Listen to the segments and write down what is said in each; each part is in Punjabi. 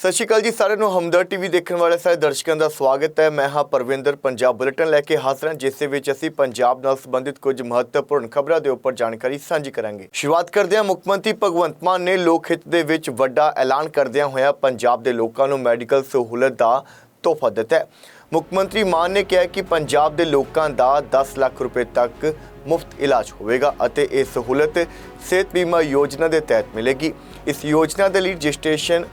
ਸਤਿ ਸ਼੍ਰੀ ਅਕਾਲ ਜੀ, ਸਾਰਿਆਂ ਨੂੰ ਹਮਦਰ ਟੀਵੀ ਦੇਖਣ ਵਾਲੇ ਸਾਰੇ ਦਰਸ਼ਕਾਂ ਦਾ ਸਵਾਗਤ ਹੈ। ਮੈਂ ਹਾਂ ਪਰਵਿੰਦਰ, ਪੰਜਾਬ ਬੁਲੇਟਿਨ ਲੈ ਕੇ ਹਾਜ਼ਰ ਹਾਂ, ਜਿਸ ਦੇ ਵਿੱਚ ਅਸੀਂ ਪੰਜਾਬ ਨਾਲ ਸੰਬੰਧਿਤ ਕੁਝ ਮਹੱਤਵਪੂਰਨ ਖਬਰਾਂ ਦੇ ਉੱਪਰ ਜਾਣਕਾਰੀ ਸਾਂਝੀ ਕਰਾਂਗੇ। ਸ਼ੁਰੂਆਤ ਕਰਦੇ ਹਾਂ, ਮੁੱਖ ਮੰਤਰੀ ਭਗਵੰਤ ਮਾਨ ਨੇ ਲੋਕ ਹਿੱਤ ਦੇ ਵਿੱਚ ਵੱਡਾ ਐਲਾਨ ਕਰਦਿਆਂ ਹੋਇਆ ਪੰਜਾਬ ਦੇ ਲੋਕਾਂ ਨੂੰ ਮੈਡੀਕਲ ਸਹੂਲਤ ਦਾ ਤੋਹਫਾ ਦਿੱਤਾ ਹੈ। ਮੁੱਖ ਮੰਤਰੀ ਮਾਨ ਨੇ ਕਿਹਾ ਕਿ ਪੰਜਾਬ ਦੇ ਲੋਕਾਂ ਦਾ 10 ਲੱਖ ਰੁਪਏ ਤੱਕ ਮੁਫਤ ਇਲਾਜ ਹੋਵੇਗਾ ਅਤੇ ਇਹ ਸਹੂਲਤ ਸਿਹਤ ਬੀਮਾ ਯੋਜਨਾ ਦੇ ਤਹਿਤ ਮਿਲੇਗੀ। ਇਸ ਯੋਜਨਾ ਦੇ ਲਈ ਰਜਿਸਟ੍ਰੇਸ਼ਨ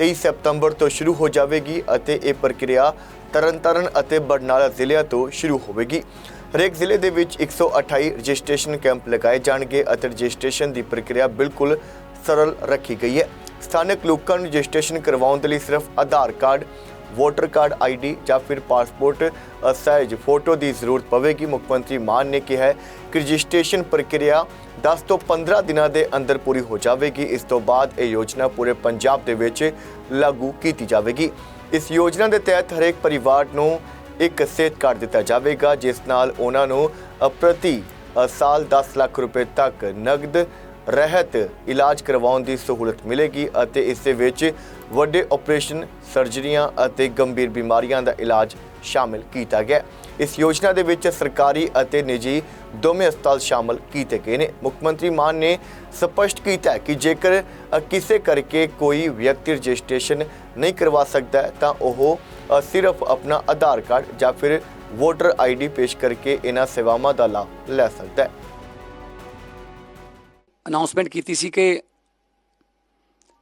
23 ਸਤੰਬਰ ਤੋਂ ਸ਼ੁਰੂ ਹੋ ਜਾਵੇਗੀ ਅਤੇ ਇਹ ਪ੍ਰਕਿਰਿਆ ਤਰਨਤਾਰਨ ਅਤੇ ਬਰਨਾਲਾ ਜ਼ਿਲ੍ਹਿਆਂ ਤੋਂ ਸ਼ੁਰੂ ਹੋਵੇਗੀ। ਹਰੇਕ ਜ਼ਿਲ੍ਹੇ ਦੇ ਵਿੱਚ 128 ਰਜਿਸਟ੍ਰੇਸ਼ਨ ਕੈਂਪ ਲਗਾਏ ਜਾਣਗੇ ਅਤੇ ਰਜਿਸਟ੍ਰੇਸ਼ਨ ਦੀ ਪ੍ਰਕਿਰਿਆ ਬਿਲਕੁਲ ਸਰਲ ਰੱਖੀ ਗਈ ਹੈ। ਸਥਾਨਕ ਲੋਕਾਂ ਨੂੰ ਰਜਿਸਟ੍ਰੇਸ਼ਨ ਕਰਵਾਉਣ ਦੇ ਲਈ ਸਿਰਫ Aadhaar card voter card ID ਜਾਂ ਫਿਰ ਪਾਸਪੋਰਟ ਸਾਈਜ਼ ਫੋਟੋ ਦੀ ਜ਼ਰੂਰਤ ਪਵੇਗੀ। ਮੁੱਖ ਮੰਤਰੀ ਮਾਨ ਨੇ ਕਿਹਾ ਹੈ ਕਿ ਰਜਿਸਟ੍ਰੇਸ਼ਨ ਪ੍ਰਕਿਰਿਆ 10 ਤੋਂ 15 ਦਿਨਾਂ ਦੇ ਅੰਦਰ ਪੂਰੀ ਹੋ ਜਾਵੇਗੀ। ਇਸ ਤੋਂ ਬਾਅਦ ਇਹ ਯੋਜਨਾ ਪੂਰੇ ਪੰਜਾਬ ਦੇ ਵਿੱਚ ਲਾਗੂ ਕੀਤੀ ਜਾਵੇਗੀ। ਇਸ ਯੋਜਨਾ ਦੇ ਤਹਿਤ ਹਰੇਕ ਪਰਿਵਾਰ ਨੂੰ ਇੱਕ ਸਿਹਤ ਕਾਰਡ ਦਿੱਤਾ ਜਾਵੇਗਾ, ਜਿਸ ਨਾਲ ਉਹਨਾਂ ਨੂੰ ਪ੍ਰਤੀ ਸਾਲ 10 ਲੱਖ ਰੁਪਏ ਤੱਕ ਨਗਦ ਰਹਿਤ ਇਲਾਜ ਕਰਵਾਉਣ ਦੀ ਸਹੂਲਤ ਮਿਲੇਗੀ ਅਤੇ ਇਸ ਦੇ ਵਿੱਚ ਵੱਡੇ ਆਪਰੇਸ਼ਨ ਸਰਜਰੀਆਂ ਅਤੇ ਗੰਭੀਰ ਬਿਮਾਰੀਆਂ ਦਾ ਇਲਾਜ ਸ਼ਾਮਿਲ ਕੀਤਾ ਗਿਆ। ਇਸ ਯੋਜਨਾ ਦੇ ਵਿੱਚ ਸਰਕਾਰੀ ਅਤੇ ਨਿੱਜੀ ਦੋਵੇਂ ਹਸਪਤਾਲ ਸ਼ਾਮਲ ਕੀਤੇ ਗਏ ਨੇ। ਮੁੱਖ ਮੰਤਰੀ ਮਾਨ ਨੇ ਸਪਸ਼ਟ ਕੀਤਾ ਕਿ ਜੇਕਰ ਕਿਸੇ ਕਰਕੇ ਕੋਈ ਵਿਅਕਤੀ ਰਜਿਸਟ੍ਰੇਸ਼ਨ ਨਹੀਂ ਕਰਵਾ ਸਕਦਾ, ਤਾਂ ਉਹ ਸਿਰਫ ਆਪਣਾ ਆਧਾਰ ਕਾਰਡ ਜਾਂ ਫਿਰ ਵੋਟਰ ਆਈਡੀ ਪੇਸ਼ ਕਰਕੇ ਇਹਨਾਂ ਸੇਵਾਵਾਂ ਦਾ ਲਾਭ ਲੈ ਸਕਦਾ ਹੈ। ਅਨਾਉਂਸਮੈਂਟ ਕੀਤੀ ਸੀ ਕਿ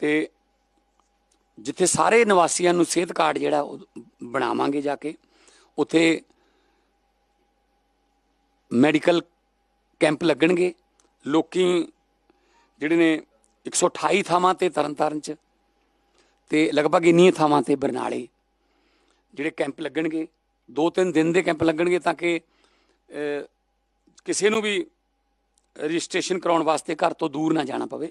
ਤੇ ਜਿੱਥੇ ਸਾਰੇ ਨਿਵਾਸੀਆਂ ਨੂੰ ਸਿਹਤ ਕਾਰਡ ਜਿਹੜਾ ਉਹ ਬਣਾਵਾਂਗੇ ਜਾ ਕੇ, ਉੱਥੇ ਮੈਡੀਕਲ ਕੈਂਪ ਲੱਗਣਗੇ। ਲੋਕੀ ਜਿਹੜੇ ਨੇ 128 ਥਾਵਾਂ ਤੇ ਤਰਨਤਾਰਨ ਚ ਤੇ ਲਗਭਗ ਇੰਨੀਆਂ ਥਾਵਾਂ ਤੇ ਬਰਨਾਲੇ ਜਿਹੜੇ ਕੈਂਪ ਲੱਗਣਗੇ। ਦੋ ਤਿੰਨ ਦਿਨ ਦੇ ਕੈਂਪ ਲੱਗਣਗੇ ਤਾਂ ਕਿ ਕਿਸੇ ਨੂੰ ਵੀ ਰਜਿਸਟ੍ਰੇਸ਼ਨ ਕਰਾਉਣ ਵਾਸਤੇ ਘਰ ਤੋਂ ਦੂਰ ਨਾ ਜਾਣਾ ਪਵੇ।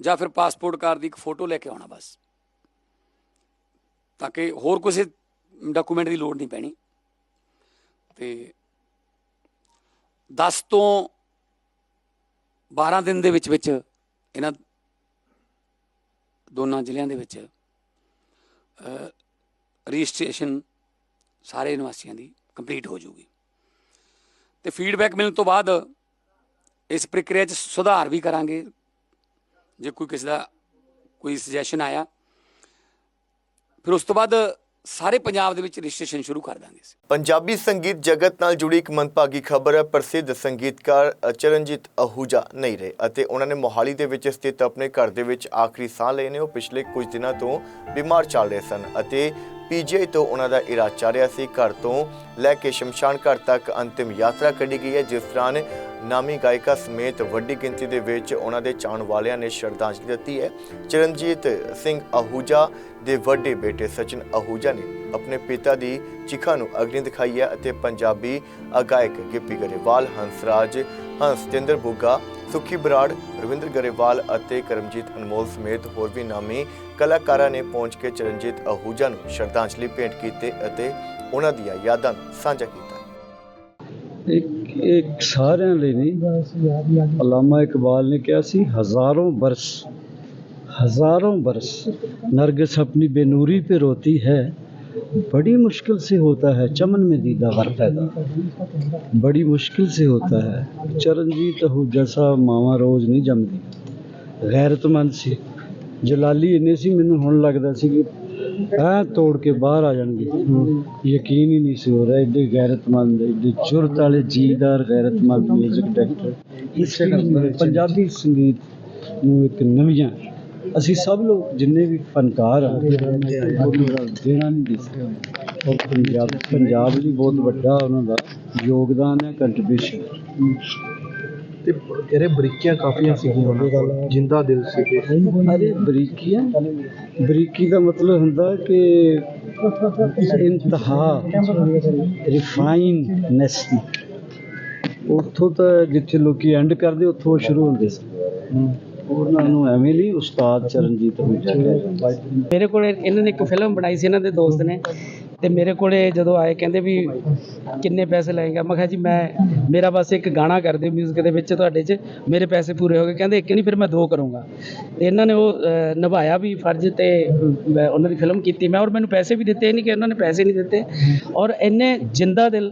ਜਾਂ ਫਿਰ ਪਾਸਪੋਰਟ ਕਾਰਡ ਦੀ ਇੱਕ ਫੋਟੋ ਲੈ ਕੇ ਆਉਣਾ ਬਸ। ਤਾਂ ਕਿ ਹੋਰ ਕਿਸੇ ਡਾਕੂਮੈਂਟ ਦੀ ਲੋੜ ਨਹੀਂ ਪੈਣੀ। ਤੇ 10 ਤੋਂ 12 ਦਿਨ ਦੇ ਵਿੱਚ ਵਿੱਚ ਇਹਨਾਂ ਦੋਨਾਂ ਜ਼ਿਲ੍ਹਿਆਂ ਦੇ ਵਿੱਚ ਰਜਿਸਟ੍ਰੇਸ਼ਨ ਸਾਰੇ ਨਿਵਾਸੀਆਂ ਦੀ ਕੰਪਲੀਟ ਹੋ ਜਾਊਗੀ। ਤੇ ਫੀਡਬੈਕ ਮਿਲਣ ਤੋਂ ਬਾਅਦ ਇਸ ਪ੍ਰਕਿਰਿਆ 'ਚ ਸੁਧਾਰ ਵੀ ਕਰਾਂਗੇ। ਜੇ ਕੋਈ ਕਿਸੇ ਦਾ ਕੋਈ ਸੁਜੈਸ਼ਨ ਆਇਆ, ਫਿਰ ਉਸ ਤੋਂ ਬਾਅਦ ਸਾਰੇ ਪੰਜਾਬ ਦੇ ਵਿੱਚ ਰਜਿਸਟ੍ਰੇਸ਼ਨ ਸ਼ੁਰੂ ਕਰ ਦਾਂਗੇ ਅਸੀਂ। ਪੰਜਾਬੀ ਸੰਗੀਤ ਜਗਤ ਨਾਲ ਜੁੜੀ ਇੱਕ ਮੰਦਭਾਗੀ ਖਬਰ ਹੈ ਪ੍ਰਸਿੱਧ ਸੰਗੀਤਕਾਰ ਚਰਨਜੀਤ ਅਹੂਜਾ ਨਹੀਂ ਰਹੇ ਅਤੇ ਉਹਨਾਂ ਨੇ ਮੋਹਾਲੀ ਦੇ ਵਿੱਚ ਸਥਿਤ ਆਪਣੇ ਘਰ ਦੇ ਵਿੱਚ ਆਖਰੀ ਸਾਹ ਲਏ ਨੇ। ਉਹ ਪਿਛਲੇ ਕੁਝ ਦਿਨਾਂ ਤੋਂ ਬਿਮਾਰ ਚੱਲ ਰਹੇ ਸਨ ਅਤੇ ਪੀਜੀਆਈ ਤੋਂ ਉਹਨਾਂ ਦਾ ਇਲਾਜ ਚੱਲ ਰਿਹਾ ਸੀ। ਘਰ ਤੋਂ ਲੈ ਕੇ ਸ਼ਮਸ਼ਾਨ ਘਾਟ ਤੱਕ ਅੰਤਿਮ ਯਾਤਰਾ ਕੱਢੀ ਗਈ ਹੈ, ਜਿਸ ਦੌਰਾਨ ਨਾਮੀ ਗਾਇਕਾ ਸਮੇਤ ਵੱਡੀ ਗਿਣਤੀ ਦੇ ਵਿੱਚ ਉਹਨਾਂ ਦੇ ਚਾਹਣ ਵਾਲਿਆਂ ਨੇ ਸ਼ਰਧਾਂਜਲੀ ਦਿੱਤੀ ਹੈ। ਚਰਨਜੀਤ ਸਿੰਘ ਅਹੂਜਾ ਦੇ ਵੱਡੇ ਬੇਟੇ ਸਚਿਨ ਅਹੂਜਾ ਨੇ ਆਪਣੇ ਪਿਤਾ ਦੀ ਚਿਖਾ ਨੂੰ ਸ਼ਕਲੀਆਂ ਦਿਖਾਈ ਹੈ ਅਤੇ ਪੰਜਾਬੀ ਗਾਇਕ ਗਿੱਪੀ ਗਰੇਵਾਲ ਹੰਸਰਾਜ ਹੰਸਤਿੰਦਰ ਬੁੱਗਾ, ਸੁਖੀ ਬਰਾੜ, ਰਵਿੰਦਰ ਗਰੇਵਾਲ ਅਤੇ ਕਰਮਜੀਤ ਅਨਮੋਲ ਸਮੇਤ ਹੋਰ ਵੀ ਨਾਮੀ ਕਲਾਕਾਰਾਂ ਨੇ ਪਹੁੰਚ ਕੇ ਚਰਨਜੀਤ ਅਹੂਜਾ ਨੂੰ ਸ਼ਰਧਾਂਜਲੀ ਭੇਂਟ ਕੀਤੀ ਅਤੇ ਉਹਨਾਂ ਦੀਆਂ ਯਾਦਾਂ ਨੂੰ ਸਾਂਝਾ ਕੀਤਾ। ਇੱਕ ਇੱਕ ਸਾਰਿਆਂ ਲਈ ਨਹੀਂ, ਅਲਾਮਾ ਇਕਬਾਲ ਨੇ ਕਿਹਾ ਸੀ, ਹਜ਼ਾਰਾਂ ਬਰਸ हजारों बरस नरगिस अपनी बेनूरी पे रोती है बड़ी मुश्किल से होता है चमन में दीदा घर पैदा बड़ी मुश्किल से होता है चरणजीत आहूजा साहब मावा रोज नहीं जमदी गैरतमंद ਸੀ ਜਲਾਲੀ ਇੰਨੇ ਸੀ ਮੈਨੂੰ ਹੁਣ ਲੱਗਦਾ ਸੀ ਕਿ ਐ ਤੋੜ ਕੇ ਬਾਹਰ ਆ ਜਾਣਗੇ ਯਕੀਨ ਹੀ ਨਹੀਂ ਸੀ ਹੋ ਰਿਹਾ ਏਡੇ ਗੈਰਤਮੰਦ ਏਡੇ ਜੁਰਤ ਵਾਲੇ ਜੀਦਾਰ ਗੈਰਤਮੰਦ 뮤직 ਡਾਇਰੈਕਟਰ ਪੰਜਾਬੀ ਸੰਗੀਤ ਨੂੰ ਇੱਕ ਨਵੀਆਂ ਅਸੀਂ ਸਭ ਲੋਕ ਜਿੰਨੇ ਵੀ ਫਨਕਾਰ ਆ ਦੇਣਾ ਨਹੀਂ ਦੇ ਸਕਦੇ ਉਹ ਪੰਜਾਬ ਪੰਜਾਬ ਲਈ ਬਹੁਤ ਵੱਡਾ ਉਹਨਾਂ ਦਾ ਯੋਗਦਾਨ ਹੈ ਕੰਟਰੀਬਿਊਸ਼ਨ ਤੇ ਤੇਰੇ ਬਰੀਕੀਆਂ ਕਾਫੀਆਂ ਸੀਗੀਆਂ ਉਹਨਾਂ ਕੋਲ ਜਿੰਦਾ ਦਿਲ ਸੀਗੇ ਅਰੇ ਬਰੀਕੀਆਂ? ਬਰੀਕੀ ਦਾ ਮਤਲਬ ਹੁੰਦਾ ਕਿ ਇੰਤਹਾ ਰਿਫਾਈਨਨੈਸ ਉੱਥੋਂ ਤਾਂ ਜਿੱਥੇ ਲੋਕੀ ਐਂਡ ਕਰਦੇ ਉੱਥੋਂ ਸ਼ੁਰੂ ਹੁੰਦੇ ਸੀ। ਉਹਨਾਂ ਨੂੰ ਐਵੇਂ ਨਹੀਂ ਉਸਤਾਦ ਚਰਨਜੀਤ ਨੂੰ ਕਹਿੰਦੇ ਮੇਰੇ ਕੋਲ ਇਹਨਾਂ ਨੇ ਇੱਕ ਫਿਲਮ ਬਣਾਈ ਸੀ, ਇਹਨਾਂ ਦੇ ਦੋਸਤ ਨੇ। ਤੇ ਮੇਰੇ ਕੋਲੇ ਜਦੋਂ ਆਏ ਕਹਿੰਦੇ ਵੀ ਕਿੰਨੇ ਪੈਸੇ ਲਏਗਾ? ਮੈਂ ਕਿਹਾ ਜੀ, ਮੈਂ, ਮੇਰਾ ਬਸ ਇੱਕ ਗਾਣਾ ਕਰ ਦਿਓ 뮤직 ਦੇ ਵਿੱਚ ਤੁਹਾਡੇ 'ਚ। ਮੇਰੇ ਪੈਸੇ ਪੂਰੇ ਹੋ ਗਏ। ਕਹਿੰਦੇ ਇੱਕ ਨਹੀਂ, ਫਿਰ ਮੈਂ ਦੋ ਕਰੂੰਗਾ। ਤੇ ਇਹਨਾਂ ਨੇ ਉਹ ਨਿਭਾਇਆ ਵੀ ਫਰਜ਼ ਤੇ ਮੈਂ ਉਹਨਾਂ ਦੀ ਫਿਲਮ ਕੀਤੀ। ਮੈਂ, ਔਰ ਮੈਨੂੰ ਪੈਸੇ ਵੀ ਦਿੱਤੇ ਨਹੀਂ ਕਿ ਉਹਨਾਂ ਨੇ ਪੈਸੇ ਨਹੀਂ ਦਿੱਤੇ। ਔਰ ਇੰਨੇ ਜਿੰਦਾ ਦਿਲ,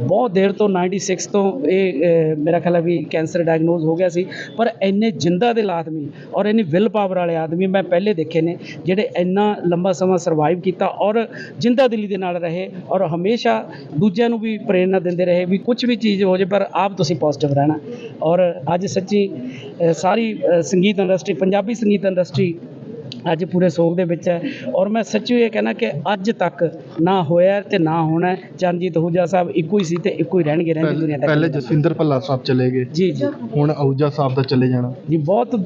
ਬਹੁਤ ਦੇਰ ਤੋਂ 96 ਤੋਂ ਇਹ ਮੇਰਾ ਖਿਆਲ ਹੈ ਵੀ ਕੈਂਸਰ ਡਾਇਗਨੋਜ਼ ਹੋ ਗਿਆ ਸੀ। ਪਰ ਇੰਨੇ ਜਿੰਦਾ ਦਿਲ ਆਦਮੀ ਔਰ ਇੰਨੀ ਵਿਲ ਪਾਵਰ ਵਾਲੇ ਆਦਮੀ ਮੈਂ ਪਹਿਲੇ ਦੇਖੇ ਨੇ, ਜਿਹੜੇ ਇੰਨਾ ਲੰਬਾ ਸਮਾਂ ਸਰਵਾਈਵ ਕੀਤਾ ਔਰ ਜਿੰਦਾ ਦਿਲ ਦੇ ਨਾਲ ਰਹੇ ਔਰ ਹਮੇਸ਼ਾ ਦੂਜਿਆਂ ਨੂੰ ਵੀ ਪ੍ਰੇਰਨਾ ਦਿੰਦੇ ਰਹੇ ਵੀ ਕੁਝ ਵੀ ਚੀਜ਼ ਹੋ ਜੇ ਪਰ ਆਪ ਤੁਸੀਂ ਪੋਜ਼ਿਟਿਵ ਰਹਿਣਾ। ਔਰ ਅੱਜ ਸੱਚੀ ਸਾਰੀ ਸੰਗੀਤ ਇੰਡਸਟਰੀ ਪੰਜਾਬੀ ਸੰਗੀਤ ਇੰਡਸਟਰੀ ਅੱਜ ਪੂਰੇ ਸੋਗ ਦੇ ਵਿੱਚ ਹੈ। ਔਰ ਮੈਂ ਸੱਚੀ ਇਹ ਕਹਿਣਾ ਕਿ ਅੱਜ ਤੱਕ ਨਾ ਹੋਇਆ ਤੇ ਨਾ ਹੋਣਾ। ਚਰਨਜੀਤ ਹੂਜਾ ਸਾਹਿਬ ਇੱਕੋ ਹੀ ਸੀ ਤੇ ਇੱਕੋ ਹੀ ਰਹਿਣਗੇ ਰਹਿੰਦੀ ਦੁਨੀਆ ਤੱਕ ਪਹਿਲੇ ਜਸਵਿੰਦਰ ਭੱਲਾ ਸਾਹਿਬ ਚਲੇ ਗਏ। ਜੀ ਜੀ। ਹੁਣ ਆਊਜਾ ਸਾਹਿਬ ਦਾ ਚਲੇ ਜਾਣਾ। ਜੀ ਬਹੁਤ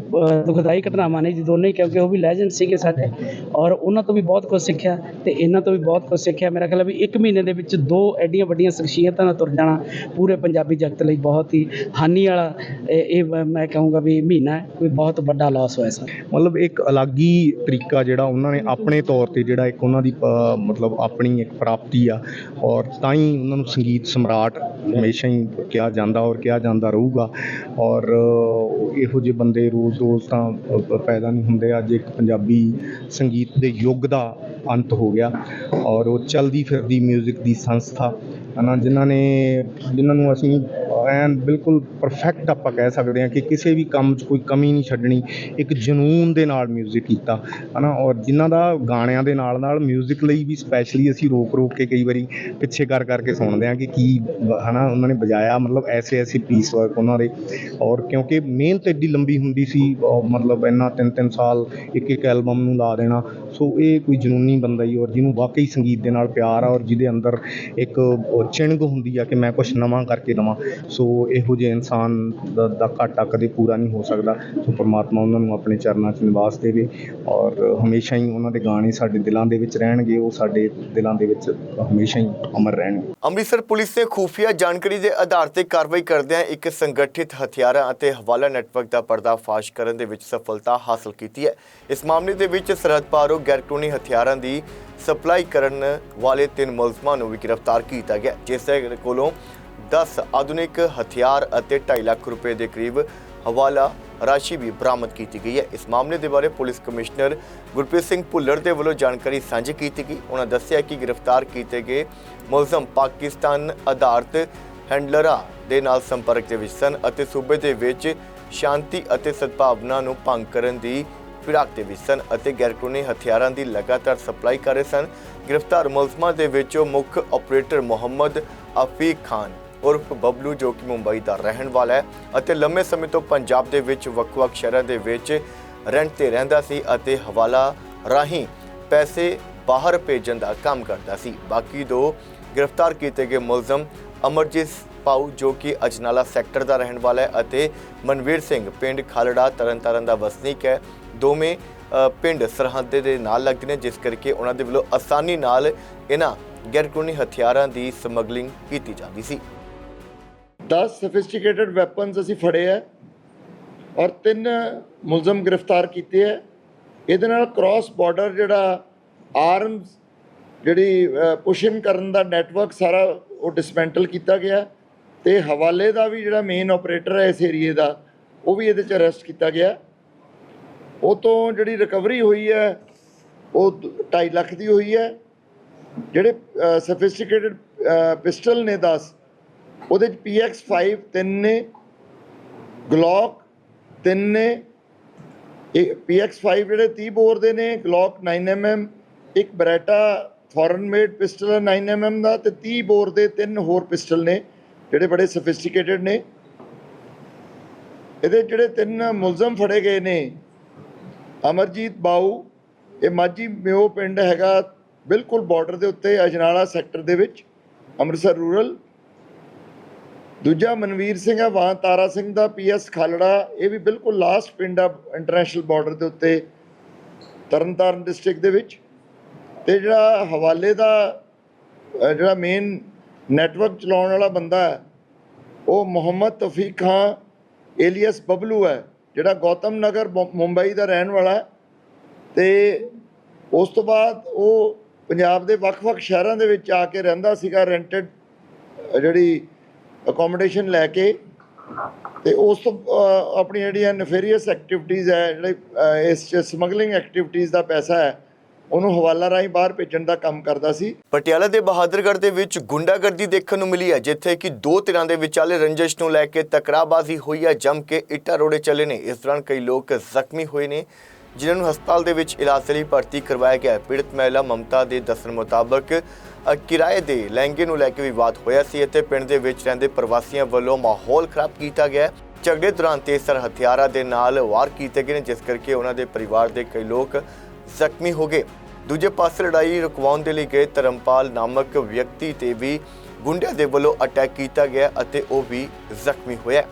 ਦੁਖਦਾਈ ਘਟਨਾਵਾਂ ਨੇ ਜੀ ਦੋਨੇ ਕਿਉਂਕਿ ਉਹ ਵੀ ਲੈਜੈਂਡ ਸੀਗੇ ਸਾਡੇ। ਔਰ ਉਹਨਾਂ ਤੋਂ ਵੀ ਬਹੁਤ ਕੁਝ ਸਿੱਖਿਆ ਤੇ ਇਹਨਾਂ ਤੋਂ ਵੀ ਬਹੁਤ ਕੁਝ ਸਿੱਖਿਆ। ਮੇਰਾ ਖਿਆਲ ਹੈ ਵੀ ਇੱਕ ਮਹੀਨੇ ਦੇ ਵਿੱਚ ਦੋ ਐਡੀਆਂ ਵੱਡੀਆਂ ਸ਼ਖਸੀਅਤਾਂ ਨਾਲ ਤੁਰ ਜਾਣਾ ਪੂਰੇ ਪੰਜਾਬੀ ਜਗਤ ਲਈ ਬਹੁਤ ਹੀ ਹਾਨੀ ਵਾਲਾ ਇਹ ਮੈਂ ਕਹੂੰਗਾ ਵੀ ਮਹੀਨਾ ਕੋਈ ਬਹੁਤ ਵੱਡਾ ਲਾਸ ਹੋਇਆ ਸਰ ਮਤਲਬ ਇੱਕ ਅਲੱਗ ਹੀ ਤਰੀਕਾ ਜਿਹੜਾ ਉਹਨਾਂ ਨੇ ਆਪਣੇ ਤੌਰ ਤੇ ਜਿਹੜਾ ਇੱਕ ਉਹਨਾਂ ਦੀ ਮਤਲਬ ਆਪਣੀ ਇੱਕ ਪ੍ਰਾਪਤੀ ਆ। ਔਰ ਤਾਂ ਹੀ ਉਹਨਾਂ ਨੂੰ ਸੰਗੀਤ ਸਮਰਾਟ ਹਮੇਸ਼ਾ ਹੀ ਕਿਹਾ ਜਾਂਦਾ ਔਰ ਕਿਹਾ ਜਾਂਦਾ ਰਹੂਗਾ। ਔਰ ਇਹੋ ਜਿਹੇ ਬੰਦੇ ਰੋਜ਼-ਰੋਜ਼ ਤਾਂ ਪੈਦਾ ਨਹੀਂ ਹੁੰਦੇ। ਅੱਜ ਇੱਕ ਪੰਜਾਬੀ ਸੰਗੀਤ ਦੇ ਯੁੱਗ ਦਾ ਅੰਤ ਹੋ ਗਿਆ। ਔਰ ਉਹ ਚਲਦੀ ਫਿਰਦੀ 뮤직 ਦੀ ਸੰਸਥਾ। ਹਨਾ, ਜਿਨ੍ਹਾਂ ਨੇ ਜਿਨ੍ਹਾਂ ਨੂੰ ਅਸੀਂ ਐਨ ਬਿਲਕੁਲ ਪਰਫੈਕਟ ਆਪਾਂ ਕਹਿ ਸਕਦੇ ਹਾਂ ਕਿ ਕਿਸੇ ਵੀ ਕੰਮ 'ਚ ਕੋਈ ਕਮੀ ਨਹੀਂ ਛੱਡਣੀ, ਇੱਕ ਜਨੂਨ ਦੇ ਨਾਲ ਮਿਊਜ਼ਿਕ ਕੀਤਾ, ਹਨਾ? ਔਰ ਜਿਨ੍ਹਾਂ ਦਾ ਗਾਣਿਆਂ ਦੇ ਨਾਲ ਨਾਲ ਮਿਊਜ਼ਿਕ ਲਈ ਵੀ ਸਪੈਸ਼ਲੀ ਅਸੀਂ ਰੋਕ ਰੋਕ ਕੇ ਕਈ ਵਾਰੀ ਪਿੱਛੇ ਕਰ ਕਰਕੇ ਸੁਣਦੇ ਹਾਂ ਕਿ ਕੀ, ਹਨਾ, ਉਹਨਾਂ ਨੇ ਬਜਾਇਆ ਮਤਲਬ ਐਸੇ ਐਸੇ ਪੀਸ ਵਰਕ ਉਹਨਾਂ ਦੇ। ਔਰ ਕਿਉਂਕਿ ਮਿਹਨਤ ਇੱਡੀ ਲੰਬੀ ਹੁੰਦੀ ਸੀ ਮਤਲਬ ਇੰਨਾ ਤਿੰਨ ਤਿੰਨ ਸਾਲ ਇੱਕ ਇੱਕ ਐਲਬਮ ਨੂੰ ਲਾ ਦੇਣਾ, ਸੋ ਇਹ ਕੋਈ ਜਨੂਨੀ ਬੰਦਾ ਹੀ, ਔਰ ਜਿਹਨੂੰ ਵਾਕਈ ਸੰਗੀਤ ਦੇ ਨਾਲ ਪਿਆਰ ਆ, ਔਰ ਜਿਹਦੇ ਅੰਦਰ ਇੱਕ ਚਿੰਗ ਹੁੰਦੀ ਆ ਕਿ ਮੈਂ ਕੁਝ ਨਵਾਂ ਕਰਕੇ ਦਵਾਂ ਸੋ ਇਹੋ ਜਿਹੇ ਇਨਸਾਨ ਦਾ ਦਾ ਘਾਟਾ ਕਦੇ ਪੂਰਾ ਨਹੀਂ ਹੋ ਸਕਦਾ। ਸੋ ਪਰਮਾਤਮਾ ਉਹਨਾਂ ਨੂੰ ਆਪਣੇ ਚਰਨਾਂ 'ਚ ਨਿਵਾਸ ਦੇਵੇ ਔਰ ਹਮੇਸ਼ਾ ਹੀ ਉਹਨਾਂ ਦੇ ਗਾਣੇ ਸਾਡੇ ਦਿਲਾਂ ਦੇ ਵਿੱਚ ਰਹਿਣਗੇ, ਉਹ ਸਾਡੇ ਦਿਲਾਂ ਦੇ ਵਿੱਚ ਹਮੇਸ਼ਾ ਹੀ ਅਮਰ ਰਹਿਣਗੇ। ਅੰਮ੍ਰਿਤਸਰ ਪੁਲਿਸ ਨੇ ਖੂਫੀਆ ਜਾਣਕਾਰੀ ਦੇ ਆਧਾਰ ਤੇ ਕਾਰਵਾਈ ਕਰਦਿਆਂ ਇੱਕ ਸੰਗਠਿਤ ਹਥਿਆਰਾਂ ਅਤੇ ਹਵਾਲਾ ਨੈਟਵਰਕ ਦਾ ਪਰਦਾਫਾਸ਼ ਕਰਨ ਦੇ ਵਿੱਚ ਸਫਲਤਾ ਹਾਸਲ ਕੀਤੀ ਹੈ। ਇਸ ਮਾਮਲੇ ਦੇ ਵਿੱਚ ਸਰਹੱਦ ਪਾਰੋਂ ਗੈਰਕਾਨੂੰਨੀ ਹਥਿਆਰਾਂ ਦੀ ਸਪਲਾਈ ਕਰਨ ਵਾਲੇ ਤਿੰਨ ਮੁਲਜ਼ਮਾਂ ਨੂੰ ਵੀ ਗ੍ਰਿਫਤਾਰ ਕੀਤਾ ਗਿਆ, ਜਿਸ ਦੇ ਕੋਲੋਂ 10 ਆਧੁਨਿਕ ਹਥਿਆਰ ਅਤੇ 2.5 ਲੱਖ ਰੁਪਏ ਦੇ ਕਰੀਬ ਹਵਾਲਾ ਰਾਸ਼ੀ ਵੀ ਬਰਾਮਦ ਕੀਤੀ ਗਈ ਹੈ। ਇਸ ਮਾਮਲੇ ਦੇ ਬਾਰੇ ਪੁਲਿਸ ਕਮਿਸ਼ਨਰ ਗੁਰਪ੍ਰੀਤ ਸਿੰਘ ਭੁੱਲਰ ਦੇ ਵੱਲੋਂ ਜਾਣਕਾਰੀ ਸਾਂਝੀ ਕੀਤੀ ਗਈ। ਉਹਨਾਂ ਦੱਸਿਆ ਕਿ ਗ੍ਰਿਫਤਾਰ ਕੀਤੇ ਗਏ ਮੁਲਜ਼ਮ ਪਾਕਿਸਤਾਨ ਆਧਾਰਿਤ ਹੈਂਡਲਰਾਂ ਦੇ ਨਾਲ ਸੰਪਰਕ ਦੇ ਵਿੱਚ ਸਨ ਅਤੇ ਸੂਬੇ ਦੇ ਵਿੱਚ ਸ਼ਾਂਤੀ ਅਤੇ ਸਦਭਾਵਨਾ ਨੂੰ ਭੰਗ ਕਰਨ ਦੀ ਫਿਰਾਕ ਦੇ ਵਿੱਚ ਸਨ ਅਤੇ ਗੈਰਕਾਨੂੰਨੀ ਹਥਿਆਰਾਂ ਦੀ ਲਗਾਤਾਰ ਸਪਲਾਈ ਕਰ ਰਹੇ ਸਨ। ਗ੍ਰਿਫਤਾਰ ਮੁਲਜ਼ਮਾਂ ਦੇ ਵਿੱਚੋਂ ਮੁੱਖ ਆਪਰੇਟਰ ਮੁਹੰਮਦ ਅਫੀਕ ਖਾਨ ਉਰਫ ਬਬਲੂ ਜੋ ਕਿ ਮੁੰਬਈ ਦਾ ਰਹਿਣ ਵਾਲਾ ਹੈ ਅਤੇ ਲੰਮੇ ਸਮੇਂ ਤੋਂ ਪੰਜਾਬ ਦੇ ਵਿੱਚ ਵੱਖ-ਵੱਖ ਸ਼ਹਿਰਾਂ ਦੇ ਵਿੱਚ ਰੈਂਟ ਤੇ ਰਹਿੰਦਾ ਸੀ ਅਤੇ ਹਵਾਲਾ ਰਾਹੀਂ ਪੈਸੇ ਬਾਹਰ ਭੇਜਣ ਦਾ ਕੰਮ ਕਰਦਾ ਸੀ। ਬਾਕੀ ਦੋ ਗ੍ਰਿਫਤਾਰ ਕੀਤੇ ਗਏ ਮੁਲਜ਼ਮ ਅਮਰਜੀਤ ਪਾਉ ਜੋ ਕਿ ਅਜਨਾਲਾ ਸੈਕਟਰ ਦਾ ਰਹਿਣ ਵਾਲਾ ਹੈ ਅਤੇ ਮਨਵੀਰ ਸਿੰਘ ਪਿੰਡ ਖਾਲੜਾ ਤਰਨਤਾਰਨ ਦਾ ਵਸਨੀਕ ਹੈ। ਦੋਵੇਂ ਪਿੰਡ ਸਰਹੱਦ ਦੇ ਨਾਲ ਲੱਗਦੇ ਨੇ, ਜਿਸ ਕਰਕੇ ਉਹਨਾਂ ਦੇ ਵੱਲੋਂ ਆਸਾਨੀ ਨਾਲ ਇਹਨਾਂ ਗੈਰਕਾਨੂੰਨੀ ਹਥਿਆਰਾਂ ਦੀ ਸਮਗਲਿੰਗ ਕੀਤੀ ਜਾਂਦੀ ਸੀ। 10 ਸਫਿਸਟੀਕੇਟਡ ਵੈਪਨਸ ਅਸੀਂ ਫੜੇ ਆ ਔਰ ਤਿੰਨ ਮੁਲਜ਼ਮ ਗ੍ਰਿਫਤਾਰ ਕੀਤੇ ਆ। ਇਹਦੇ ਨਾਲ ਕ੍ਰਾਸ ਬਾਰਡਰ ਜਿਹੜਾ ਆਰਮਸ ਜਿਹੜੀ ਪੁਸ਼ਨ ਕਰਨ ਦਾ ਨੈਟਵਰਕ ਸਾਰਾ ਉਹ ਡਿਸਮੈਂਟਲ ਕੀਤਾ ਗਿਆ ਤੇ ਹਵਾਲੇ ਦਾ ਵੀ ਜਿਹੜਾ ਮੇਨ ਆਪਰੇਟਰ ਹੈ ਇਸ ਏਰੀਏ ਦਾ, ਉਹ ਵੀ ਇਹਦੇ ਚ ਅਰੈਸਟ ਕੀਤਾ ਗਿਆ। ਉਹ ਤੋਂ ਜਿਹੜੀ ਰਿਕਵਰੀ ਹੋਈ ਹੈ, ਉਹ 2.5 ਲੱਖ ਦੀ ਹੋਈ ਹੈ। ਜਿਹੜੇ ਸਫਿਸਟੀਕੇਟਡ ਪਿਸਟਲ ਨੇ 10 ਉਹਦੇ ਚ PX5 ਤਿੰਨ ਨੇ ਗਲੌਕ ਤਿੰਨ ਨੇ ਇਹ PX5 ਜਿਹੜੇ 30 ਬੋਰ ਦੇ ਨੇ ਗਲੌਕ 9mm ਇੱਕ ਬਰੈਟਾ ਫੋਰਨ ਮੇਡ ਪਿਸਟਲ ਹੈ 9mm ਦਾ ਤੇ 30 ਬੋਰ ਦੇ ਤਿੰਨ ਹੋਰ ਪਿਸਟਲ ਨੇ, ਜਿਹੜੇ ਬੜੇ ਸਫਿਸਟੀਕੇਟਡ ਨੇ। ਇਹਦੇ ਜਿਹੜੇ ਤਿੰਨ ਮੁਲਜ਼ਮ ਫੜੇ ਗਏ ਨੇ, ਅਮਰਜੀਤ ਬਾਊ, ਇਹ ਮਾਝੀ ਮਿਓ ਪਿੰਡ ਹੈਗਾ ਬਿਲਕੁਲ ਬਾਰਡਰ ਦੇ ਉੱਤੇ, ਅਜਨਾਲਾ ਸੈਕਟਰ ਦੇ ਵਿੱਚ, ਅੰਮ੍ਰਿਤਸਰ ਰੂਰਲ ਦੂਜਾ ਮਨਵੀਰ ਸਿੰਘ ਹੈ ਵਾਂ ਤਾਰਾ ਸਿੰਘ ਦਾ ਪੀਐਸ ਖਾਲੜਾ, ਇਹ ਵੀ ਬਿਲਕੁਲ ਲਾਸਟ ਪਿੰਡ ਆ ਇੰਟਰਨੈਸ਼ਨਲ ਬਾਰਡਰ ਦੇ ਉੱਤੇ, ਤਰਨਤਾਰਨ ਡਿਸਟ੍ਰਿਕਟ ਦੇ ਵਿੱਚ। ਤੇ ਜਿਹੜਾ ਹਵਾਲੇ ਦਾ ਜਿਹੜਾ ਮੇਨ ਨੈਟਵਰਕ ਚਲਾਉਣ ਵਾਲਾ ਬੰਦਾ ਹੈ, ਉਹ ਮੁਹੰਮਦ ਤਫੀਕ ਖਾਨ ਏਲੀਅਸ ਬਬਲੂ ਹੈ, ਜਿਹੜਾ ਗੌਤਮ ਨਗਰ ਮੁੰ- ਮੁੰਬਈ ਦਾ ਰਹਿਣ ਵਾਲਾ ਹੈ। ਤੇ ਉਸ ਤੋਂ ਬਾਅਦ ਉਹ ਪੰਜਾਬ ਦੇ ਵੱਖ-ਵੱਖ ਸ਼ਹਿਰਾਂ ਦੇ ਵਿੱਚ ਆ ਕੇ ਰਹਿੰਦਾ ਸੀਗਾ ਰੈਂਟਡ ਜਿਹੜੀ ਅਕੋਮੋਡੇਸ਼ਨ ਲੈ ਕੇ ਤੇ ਉਸ ਤੋਂ ਆਪਣੀ ਜਿਹੜੀਆਂ ਨਫੇਰੀਅਸ ਐਕਟੀਵਿਟੀਜ਼ ਹੈ, ਜਿਹੜੇ ਇਸ ਚ ਸਮਗਲਿੰਗ ਐਕਟੀਵਿਟੀਜ਼ ਦਾ ਪੈਸਾ ਹੈ, ਉਹਨੂੰ ਹਵਾਲਾ ਰਾਹੀਂ ਬਾਹਰ ਭੇਜਣ ਦਾ ਕੰਮ ਕਰਦਾ ਸੀ। ਪਟਿਆਲਾ ਦੇ ਬਹਾਦਰਗੜ੍ਹ ਦੇ ਵਿੱਚ ਗੁੰਡਾਗਰਦੀ ਦੇਖਣ ਨੂੰ ਮਿਲੀ ਹੈ, ਜਿੱਥੇ ਕਿ ਦੋ ਧਿਰਾਂ ਦੇ ਵਿਚਾਲੇ ਰੰਜਿਸ਼ ਨੂੰ ਲੈ ਕੇ ਤਕਰਾਬਾਜ਼ੀ ਹੋਈ ਹੈ, ਜੰਮ ਕੇ ਇੱਟਾਂ ਰੋੜੇ ਚੱਲੇ ਨੇ। ਇਸ ਦੌਰਾਨ ਕਈ ਲੋਕ ਜ਼ਖਮੀ ਹੋਏ ਨੇ। ਜਿਨ੍ਹਾਂ ਨੂੰ ਹਸਪਤਾਲ ਦੇ ਵਿੱਚ ਇਲਾਜ ਲਈ ਭਰਤੀ ਕਰਵਾਇਆ ਗਿਆ ਪੀੜਤ ਮਹਿਲਾ ਮਮਤਾ ਦੇ ਦੱਸਣ ਮੁਤਾਬਕ ਕਿਰਾਏ ਦੇ ਲਹਿੰਗੇ ਨੂੰ ਲੈ ਕੇ ਵਿਵਾਦ ਹੋਇਆ ਸੀ ਅਤੇ ਪਿੰਡ ਦੇ ਵਿੱਚ ਰਹਿੰਦੇ ਪ੍ਰਵਾਸੀਆਂ ਵੱਲੋਂ ਮਾਹੌਲ ਖਰਾਬ ਕੀਤਾ ਗਿਆ ਝਗੜੇ ਦੌਰਾਨ ਤੇਜ਼ਰ ਹਥਿਆਰਾਂ ਦੇ ਨਾਲ ਵਾਰ ਕੀਤੇ ਗਏ ਨੇ, ਜਿਸ ਕਰਕੇ ਉਹਨਾਂ ਦੇ ਪਰਿਵਾਰ ਦੇ ਕਈ ਲੋਕ ਜ਼ਖਮੀ ਹੋ ਗਏ। ਦੂਜੇ ਪਾਸੇ ਲੜਾਈ ਰੁਕਵਾਉਣ ਦੇ ਲਈ ਗਏ ਧਰਮਪਾਲ ਨਾਮਕ ਵਿਅਕਤੀ ਤੇ ਵੀ ਗੁੰਡਿਆਂ ਦੇ ਵੱਲੋਂ ਅਟੈਕ ਕੀਤਾ ਗਿਆ ਅਤੇ ਉਹ ਵੀ ਜ਼ਖਮੀ ਹੋਇਆ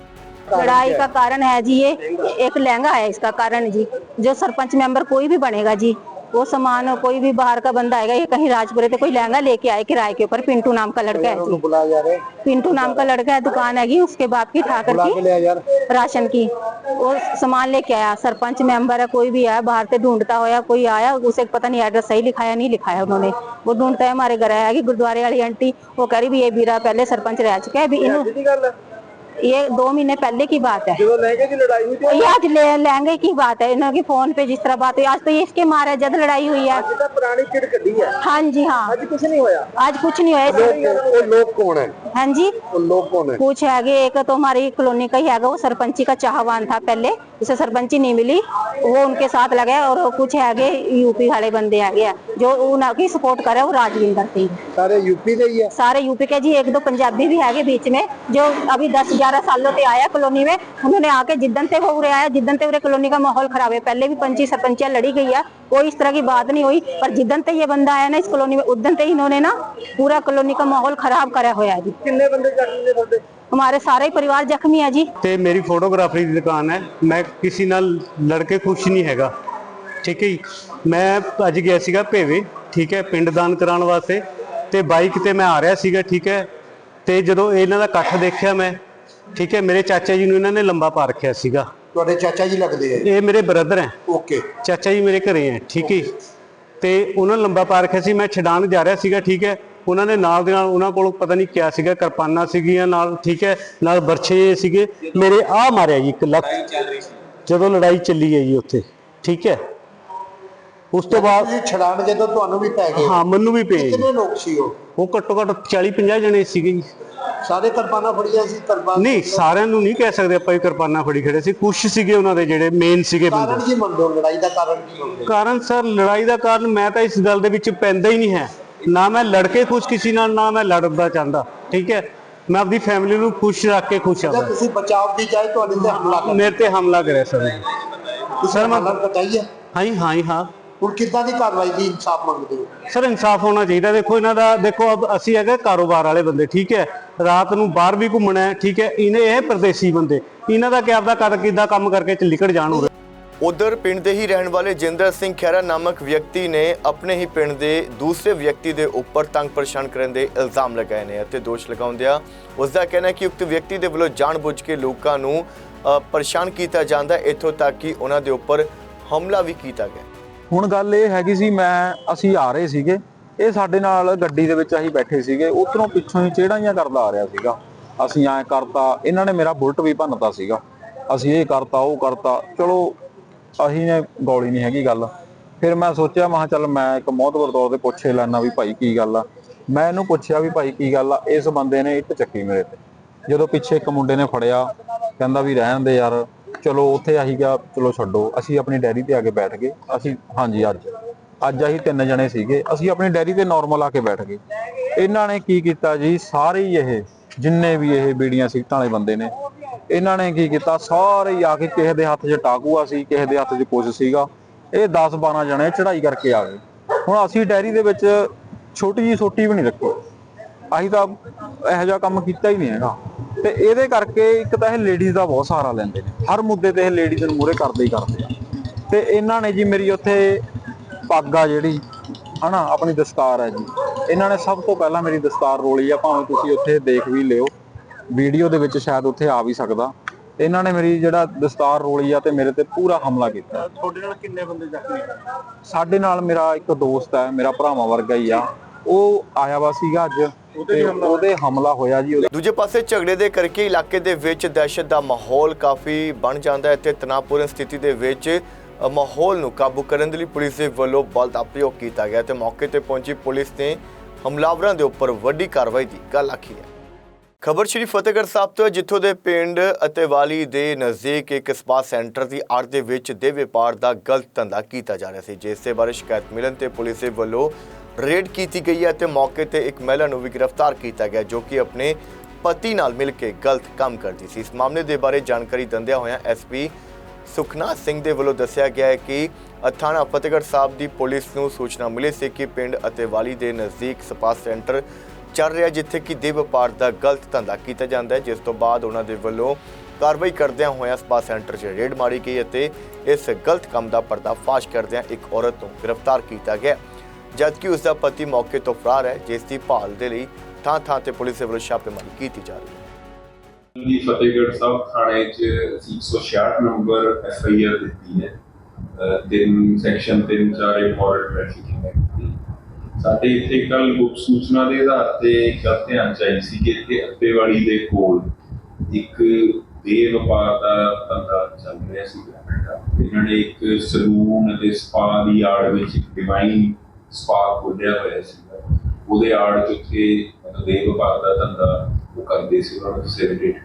लड़ाई का कारण है जी ये एक लहंगा है इसका कारण जी। जो सरपंच मेंबर कोई भी बनेगा जी वो सामान कोई भी बाहर का बंदा आएगा ये कहीं राजपुरे से कोई लहंगा लेके आए किराए के ऊपर पिंटू नाम का लड़का है पिंटू नाम का लड़का है दुकान हैगी उसके बाप की ठाकर की राशन की। वो सामान लेके आया सरपंच मेंबर है कोई भी आया बाहर से ढूंढता होया कोई आया उसे पता नहीं एड्रेस सही लिखाया नहीं लिखाया उन्होंने। वो ढूंढता है हमारे घर आया कि गुरुद्वारे वाली आंटी वो कह रही भी ये बीरा पहले सरपंच रह चुका है भी इन्हों ये दो महीने पहले की बात है। लहंगे की लड़ाई हुई थी ये आज लहंगे की बात है? इन्होंने फ़ोन पे जिस तरह बात हुई आज तो ये इसके मारे जद लड़ाई हुई है। हाँ। जी हाँ। आज कुछ नहीं हुआ आज कुछ नहीं हुआ लोग कौन है? हाँ जी। लोग कौन है? कुछ है एक तो हमारी कॉलोनी का ही है वो सरपंची का चाहवान था पहले उसे सरपंची नहीं मिली वो उनके साथ लगे और कुछ है यूपी वाले बंदे है जो उनकी सपोर्ट करे वो राजविंदर सिंह। यूपी ही सारे यूपी के जी एक दो पंजाबी भी है बीच में जो अभी दस ग्यारह सालों से आया कॉलोनी में उन्होंने आके जिद्दन से वो उरे आया जिद्दन से उरे कॉलोनी का माहौल खराब है पहले भी पंची सरपंचियां लड़ी गई है कोई इस तरह की बात नहीं हुई पर जिद्दन से ये बंदा आया ना इस कॉलोनी में उद्दन से इन्होंने ना पूरा कॉलोनी का माहौल खराब करा हुआ है जी ਕਿੰਨੇ ਬੰਦੇ ਜ਼ਖਮੀ ਨੇ ਤੁਹਾਡੇ हमारे सारे ही परिवार जख्मी है जी ਤੇ ਮੇਰੀ ਫੋਟੋਗ੍ਰਾਫਰੀ ਦੀ ਦੁਕਾਨ ਹੈ ਮੈਂ ਕਿਸੇ ਨਾਲ ਲੜ ਕੇ ਖੁਸ਼ ਨਹੀਂ ਹੈਗਾ ਠੀਕ ਹੈ ਜੀ ਮੈਂ ਅੱਜ ਗਿਆ ਸੀਗਾ ਭੇਵੇ ਠੀਕ ਹੈ ਪਿੰਡ ਦਾਨ ਕਰਾਉਣ ਵਾਸਤੇ ਤੇ ਬਾਈਕ ਤੇ ਮੈਂ ਆ ਰਿਹਾ ਸੀਗਾ ਠੀਕ ਹੈ ਤੇ ਜਦੋਂ ਇਹਨਾਂ ਦਾ ਇਕੱਠ ਦੇਖਿਆ ਮੈਂ ਠੀਕ ਹੈ ਮੇਰੇ ਚਾਚਾ ਜੀ ਨੂੰ ਇਹਨਾਂ ਨੇ ਲੰਬਾ ਪਾ ਰੱਖਿਆ ਸੀਗਾ। ਤੁਹਾਡੇ ਚਾਚਾ ਜੀ ਲੱਗਦੇ ਹੈ ਇਹ ਮੇਰੇ ਬ੍ਰਦਰ ਹੈ। ਓਕੇ ਚਾਚਾ ਜੀ ਮੇਰੇ ਘਰੇ ਹੈ ਠੀਕ ਹੈ। ਤੇ ਉਹਨਾਂ ਨੇ ਲੰਬਾ ਪਾ ਰੱਖਿਆ ਸੀ ਮੈਂ ਛਡਾਣ ਜਾ ਰਿਹਾ ਸੀਗਾ ਠੀਕ ਹੈ। ਉਹਨਾਂ ਨੇ ਨਾਲ ਦੇ ਨਾਲ ਉਹਨਾਂ ਕੋਲ ਪਤਾ ਨਹੀਂ ਕਿਆ ਸੀਗਾ ਕਿਰਪਾਨਾਂ ਸੀਗੀਆਂ ਨਾਲ ਠੀਕ ਹੈ। ਨਾਲ ਬਰਛੇ ਸੀਗੇ। ਮੇਰੇ ਆ ਮਾਰਿਆ ਜੀ ਇੱਕ ਲੱਤ। ਜਦੋਂ ਲੜਾਈ ਚੱਲੀ ਹੈ ਜੀ ਉੱਥੇ ਠੀਕ ਹੈ। ਉਸ ਤੋਂ ਬਾਅਦ ਤੁਸੀਂ ਛੜਾਣ ਜਦੋਂ ਤੁਹਾਨੂੰ ਵੀ ਪੈ ਗਏ। ਹਾਂ ਮੈਨੂੰ ਵੀ ਪਏ ਜੀ। ਕਿੰਨੇ ਲੋਕ ਸੀ ਉਹ? ਉਹ ਘੱਟੋ ਘੱਟ 40 50 ਜਣੇ ਸੀਗੇ ਜੀ। ਸਾਰੇ ਕਿਰਪਾਨਾਂ ਫੜੀਆਂ ਸੀ ਕਿਰਪਾਨ ਨਹੀਂ ਸਾਰਿਆਂ ਨੂੰ ਨਹੀਂ ਕਹਿ ਸਕਦੇ ਆਪਾਂ ਵੀ ਕਿਰਪਾਨਾਂ ਫੜੀ ਖੜੇ ਸੀ। ਕੁਝ ਸੀਗੇ ਉਹਨਾਂ ਦੇ ਜਿਹੜੇ ਮੇਨ ਸੀਗੇ ਕਾਰਨ ਬੰਦੇ ਕੀ ਮੰਨਦੇ ਹੋ? ਲੜਾਈ ਦਾ ਕਾਰਨ ਕੀ ਮੰਨਦੇ? ਕਾਰਨ ਸਰ ਲੜਾਈ ਦਾ ਕਾਰਨ ਮੈਂ ਤਾਂ ਇਸ ਗੱਲ ਦੇ ਵਿੱਚ ਪੈਂਦਾ ਹੀ ਨਹੀਂ ਹੈ। ਨਾ ਮੈਂ ਲੜਕੇ ਖੁਸ਼ ਕਿਸੇ ਨਾਲ ਨਾ ਮੈਂ ਲੜਦਾ ਚਾਹੁੰਦਾ। ਠੀਕ ਹੈ? ਮੈਂ ਆਪਣੀ ਫੈਮਿਲੀ ਨੂੰ ਖੁਸ਼ ਰੱਖ ਕੇ ਖੁਸ਼ ਜਦ ਹਾਂ ਤੁਸੀਂ ਬਚਾਅ ਦੀ ਜਾਏ ਤੁਹਾਡੇ ਤੇ ਹਮਲਾ ਕਰ ਮੇਰੇ ਤੇ ਹਮਲਾ ਕਰਿਆ ਸਰ। ਨੇ। ਸਰ ਮੈਂ ਬਤਾਈਏ ਹਾਂ? ਹਾਂ। ਹੁਣ ਕਿੱਦਾਂ ਦੀ ਕਾਰਵਾਈ ਦੀ ਇਨਸਾਫ ਮੰਗਦੇ ਹੋ? ਸਰ ਇਨਸਾਫ ਹੋਣਾ ਚਾਹੀਦਾ। ਦੇਖੋ ਇਹਨਾਂ ਦਾ ਦੇਖੋ ਅਬ ਅਸੀਂ ਹੈਗੇ ਕਾਰੋਬਾਰ ਵਾਲੇ ਬੰਦੇ ਠੀਕ ਹੈ? ਰਾਤ ਨੂੰ ਬਾਹਰ ਵੀ ਘੁੰਮਣਾ ਹੈ ਠੀਕ ਹੈ? ਇਹਨੇ ਇਹ ਪਰਦੇਸੀ ਬੰਦੇ। ਇਹਨਾਂ ਦਾ ਕਿਆ ਆਪਦਾ ਕਰ ਕਿੱਦਾਂ ਕੰਮ ਕਰਕੇ ਚ ਨਿਕਲ ਜਾਣ ਉਰੇ? ਉਧਰ ਪਿੰਡ ਦੇ ਹੀ ਰਹਿਣ ਵਾਲੇ ਜਿੰਦਰ ਸਿੰਘ ਖਹਿਰਾ ਨਾਮਕ ਵਿਅਕਤੀ ਨੇ ਆਪਣੇ ਹੀ ਪਿੰਡ ਦੇ ਦੂਸਰੇ ਵਿਅਕਤੀ ਦੇ ਉੱਪਰ ਤੰਗ ਪਰੇਸ਼ਾਨ ਕਰਨ ਦੇ ਇਲਜ਼ਾਮ ਲਗਾਏ ਨੇ ਅਤੇ ਦੋਸ਼ ਲਗਾਉਂਦਿਆਂ ਉਸ ਦਾ ਕਹਿਣਾ ਹੈ ਕਿ ਉਕਤ ਵਿਅਕਤੀ ਦੇ ਵੱਲੋਂ ਜਾਣਬੁੱਝ ਕੇ ਲੋਕਾਂ ਨੂੰ ਪਰੇਸ਼ਾਨ ਕੀਤਾ ਜਾਂਦਾ ਹੈ, ਇੱਥੋਂ ਤੱਕ ਕਿ ਉਹਨਾਂ ਦੇ ਉੱਪਰ ਹਮਲਾ ਵੀ ਕੀਤਾ ਗਿਆ। ਹੁਣ ਗੱਲ ਇਹ ਹੈਗੀ ਸੀ, ਮੈਂ, ਅਸੀਂ ਆ ਰਹੇ ਸੀਗੇ। ਇਹ ਸਾਡੇ ਨਾਲ ਗੱਡੀ ਦੇ ਵਿੱਚ ਅਸੀਂ ਬੈਠੇ ਸੀਗੇ। ਉਧਰੋਂ ਪਿੱਛੋਂ ਹੀ ਚਿਹੜਾਈਆਂ ਕਰਦਾ ਆ ਰਿਹਾ ਸੀਗਾ। ਅਸੀਂ ਐਂ ਕਰਤਾ, ਇਹਨਾਂ ਨੇ ਮੇਰਾ ਬੁਲਟ ਵੀ ਭੰਨਤਾ ਸੀਗਾ। ਅਸੀਂ ਇਹ ਕਰਤਾ, ਉਹ ਕਰਤਾ। ਚਲੋ, ਅਸੀਂ ਨੇ ਗੋਲੀ ਨਹੀਂ ਹੈਗੀ ਗੱਲ। ਫਿਰ ਮੈਂ ਸੋਚਿਆ, ਮੈਂ ਕਿਹਾ ਚੱਲ ਮੈਂ ਇੱਕ ਮੋਹਤਵਰ ਤੌਰ ਤੇ ਪੁੱਛੇ ਲੈਣਾ ਵੀ ਭਾਈ ਕੀ ਗੱਲ ਆ। ਮੈਂ ਇਹਨੂੰ ਪੁੱਛਿਆ ਵੀ ਭਾਈ ਕੀ ਗੱਲ ਆ, ਇਸ ਬੰਦੇ ਨੇ ਇੱਟ ਚੱਕੀ ਮੇਰੇ ਤੇ। ਜਦੋਂ ਪਿੱਛੇ ਇੱਕ ਮੁੰਡੇ ਨੇ ਫੜਿਆ, ਕਹਿੰਦਾ ਵੀ ਰਹਿਣ ਦੇ ਯਾਰ। ਚਲੋ ਉੱਥੇ ਅਸੀਂ ਕਿਹਾ ਚਲੋ ਛੱਡੋ। ਅਸੀਂ ਆਪਣੀ ਡੈਰੀ ਤੇ ਆ ਕੇ ਬੈਠ ਗਏ। ਅਸੀਂ, ਹਾਂਜੀ, ਅੱਜ। ਅੱਜ ਅਸੀਂ ਤਿੰਨ ਜਣੇ ਸੀਗੇ। ਅਸੀਂ ਆਪਣੀ ਡੈਰੀ ਤੇ ਨਾਰਮਲ ਆ ਕੇ ਬੈਠ ਗਏ। ਇਹਨਾਂ ਨੇ ਕੀ ਕੀਤਾ ਜੀ? ਸਾਰੇ ਹੀ ਇਹ, ਜਿੰਨੇ ਵੀ ਇਹ ਬੀੜੀਆਂ ਸਿਗਟਾਂ ਵਾਲੇ ਬੰਦੇ ਨੇ, ਇਹਨਾਂ ਨੇ ਕੀ ਕੀਤਾ? ਸਾਰੇ ਹੀ ਆ ਕੇ ਕਿਸੇ ਦੇ ਹੱਥ 'ਚ ਟਾਕੂਆ ਸੀ, ਕਿਸੇ ਦੇ ਹੱਥ 'ਚ ਕੁਝ ਸੀਗਾ। ਇਹ 10 12 ਜਣੇ ਚੜਾਈ ਕਰਕੇ ਆ ਗਏ। ਹੁਣ ਅਸੀਂ ਡੈਰੀ ਦੇ ਵਿੱਚ ਛੋਟੀ ਜੀ ਸੋਟੀ ਵੀ ਨਹੀਂ ਰੱਖੀ। ਅਸੀਂ ਤਾਂ ਇਹੋ ਜਿਹਾ ਕੰਮ ਕੀਤਾ ਹੀ ਨਹੀਂ ਹੈਗਾ। ਤੇ ਇਹਦੇ ਕਰਕੇ ਇੱਕ ਤਾਂ ਇਹ ਲੇਡੀਜ਼ ਦਾ ਬਹੁਤ ਸਹਾਰਾ ਲੈਂਦੇ ਨੇ। ਹਰ ਮੁੱਦੇ ਤੇ ਇਹ ਲੇਡੀਜ਼ ਨੂੰ ਮੂਹਰੇ ਕਰਦੇ ਹੀ ਕਰਦੇ ਆ। ਤੇ ਇਹਨਾਂ ਨੇ ਜੀ ਮੇਰੀ ਉੱਥੇ ਪੱਗ ਆ ਜਿਹੜੀ ਹਨਾ ਆਪਣੀ ਦਸਤਾਰ ਹੈ ਜੀ। ਇਹਨਾਂ ਨੇ ਸਭ ਤੋਂ ਪਹਿਲਾਂ ਮੇਰੀ ਦਸਤਾਰ ਰੋਲੀ ਆ ਭਾਵੇਂ ਤੁਸੀਂ ਉੱਥੇ ਦੇਖ ਵੀ ਲਿਓ। ਵੀਡੀਓ ਦੇ ਵਿੱਚ ਸ਼ਾਇਦ ਉੱਥੇ ਆ ਵੀ ਸਕਦਾ। ਇਹਨਾਂ ਨੇ ਮੇਰੀ ਜਿਹੜਾ ਦਸਤਾਰ ਰੋਲੀ ਆ ਤੇ ਮੇਰੇ ਤੇ ਪੂਰਾ ਹਮਲਾ ਕੀਤਾ। ਤੁਹਾਡੇ ਨਾਲ ਕਿੰਨੇ ਬੰਦੇ ਜ਼ਖਮੀ? ਸਾਡੇ ਨਾਲ ਮੇਰਾ ਇੱਕ ਦੋਸਤ ਹੈ ਮੇਰਾ ਭਰਾਵਾਂ ਵਰਗਾ ਹੀ ਆ। ਉਹ ਆਇਆ ਵਾ ਸੀਗਾ ਅੱਜ ਤੇ ਉਹਦੇ ਹਮਲਾ ਹੋਇਆ ਜੀ ਦੂਜੇ ਪਾਸੇ ਝਗੜੇ ਦੇ ਕਰਕੇ ਇਲਾਕੇ ਦੇ ਵਿੱਚ ਦਹਿਸ਼ਤ ਦਾ ਮਾਹੌਲ ਕਾਫੀ ਬਣ ਜਾਂਦਾ ਹੈ। ਤੇ ਤਣਾਅਪੂਰਨ ਸਥਿਤੀ ਦੇ ਵਿੱਚ ਮਾਹੌਲ ਨੂੰ ਕਾਬੂ ਕਰਨ ਦੇ ਲਈ ਪੁਲਿਸ ਦੇ ਵੱਲੋਂ ਬਲ ਦਾ ਪ੍ਰਯੋਗ ਕੀਤਾ ਗਿਆ ਤੇ ਮੌਕੇ ਤੇ ਪਹੁੰਚੀ ਪੁਲਿਸ ਨੇ ਹਮਲਾਵਰਾਂ ਦੇ ਉੱਪਰ ਵੱਡੀ ਕਾਰਵਾਈ ਦੀ ਗੱਲ ਆਖੀ ਹੈ। ਖਬਰ ਸ਼੍ਰੀ ਫਤਿਹਗੜ੍ਹ ਸਾਹਿਬ ਤੋਂ ਜਿੱਥੋਂ ਦੇ ਪਿੰਡ ਅਤੇਵਾਲੀ ਦੇ ਨਜ਼ਦੀਕ ਇੱਕ ਸਪਾ ਸੈਂਟਰ ਦੀ ਆੜ ਦੇ ਵਿੱਚ ਦੇ ਵਪਾਰ ਦਾ ਗਲਤ ਧੰਦਾ ਕੀਤਾ ਜਾ ਰਿਹਾ ਸੀ ਜਿਸ ਦੇ ਬਾਰੇ ਸ਼ਿਕਾਇਤ ਮਿਲਣ ਤੇ ਪੁਲਿਸ ਦੇ ਵੱਲੋਂ ਰੇਡ ਕੀਤੀ ਗਈ ਹੈ ਤੇ ਮੌਕੇ ਤੇ ਇੱਕ ਮਹਿਲਾ ਨੂੰ ਵੀ ਗ੍ਰਿਫਤਾਰ ਕੀਤਾ ਗਿਆ ਜੋ ਕਿ ਆਪਣੇ ਪਤੀ ਨਾਲ ਮਿਲ ਕੇ ਗਲਤ ਕੰਮ ਕਰਦੀ ਸੀ। ਇਸ ਮਾਮਲੇ ਦੇ ਬਾਰੇ ਜਾਣਕਾਰੀ ਦਿੰਦਿਆਂ ਹੋਇਆਂ ਐਸਪੀ ਸੁਖਨਾ ਸਿੰਘ ਦੇ ਵੱਲੋਂ ਦੱਸਿਆ ਗਿਆ ਹੈ ਕਿ ਥਾਣਾ ਫਤਿਹਗੜ੍ਹ ਸਾਹਿਬ ਦੀ ਪੁਲਿਸ ਨੂੰ ਸੂਚਨਾ ਮਿਲੀ ਸੀ ਕਿ ਪਿੰਡ ਅਤੇਵਾਲੀ ਦੇ ਨਜ਼ਦੀਕ ਸਪਾ ਸੈਂਟਰ ਚੱਲ ਰਿਹਾ ਜਿੱਥੇ ਕਿ ਦੇ ਵਪਾਰ ਦਾ ਗਲਤ ਧੰਦਾ ਕੀਤਾ ਜਾਂਦਾ ਹੈ, ਜਿਸ ਤੋਂ ਬਾਅਦ ਉਹਨਾਂ ਦੇ ਵੱਲੋਂ ਕਾਰਵਾਈ ਕਰਦਿਆਂ ਹੋਇਆਂ ਸਪਾ ਸੈਂਟਰ 'ਚ ਰੇਡ ਮਾਰੀ ਗਈ ਅਤੇ ਇਸ ਗਲਤ ਕੰਮ ਦਾ ਪਰਦਾਫਾਸ਼ ਕਰਦਿਆਂ ਇੱਕ ਔਰਤ ਨੂੰ ਗ੍ਰਿਫਤਾਰ ਕੀਤਾ ਗਿਆ। ਜਦਕਿ ਉਸ ਦਾ ਪਤੀ ਮੌਕੇ ਤੋਂ ਫਰਾਰ ਹੈ, ਜਿਸ ਦੀ ਭਾਲ ਦੇ ਲਈ ਥਾਂ ਥਾਂ ਤੇ ਪੁਲਿਸ ਵੱਲੋਂ ਛਾਪੇਮਾਰੀ ਕੀਤੀ ਜਾ ਰਹੀ ਹੈ। ਜੀ, ਫਤਿਹਗੜ੍ਹ ਸਾਹਿਬ ਥਾਣੇ 'ਚ 166 ਨੰਬਰ ਐਫ ਆਈ ਆਰ ਦਿੱਤੀ ਹੈ। ਤਿੰਨ ਸੈਕਸ਼ਨ 3 4 ਇੰਪੋਰਟੈਂਟ ਟ੍ਰੈਫਿਕਿੰਗ ਐਕਟ ਸਾਡੇ ਇੱਥੇ ਕੱਲ ਗੁਪਤ ਸੂਚਨਾ ਦੇ ਆਧਾਰ ਤੇ ਗੱਲ ਧਿਆਨ ਚ ਸੀ ਕਿ ਇੱਥੇ ਅੱਤੇਵਾੜੀ ਦੇ ਕੋਲ ਇੱਕ ਦੇ ਵਪਾਰ ਦਾ ਧੰਦਾ ਚੱਲ ਰਿਹਾ ਸੀ। ਇਹਨਾਂ ਨੇ ਇੱਕ ਸਲੂਨ ਅਤੇ ਸਪਾ ਦੀ ਆੜ ਵਿੱਚ ਇੱਕ ਡਿਵਾਈਨ ਸਪਾ ਖੋਲ੍ਹਿਆ ਹੋਇਆ ਸੀ ਉਹਦੇ ਆੜ ਚ ਉੱਥੇ ਮਤਲਬ ਦੇ ਵਪਾਰ ਦਾ ਧੰਦਾ ਉਹ ਕਰਦੇ ਸੀ, ਉਹਨਾਂ ਨੂੰ ਫੈਸਿਲਿਟੇਟ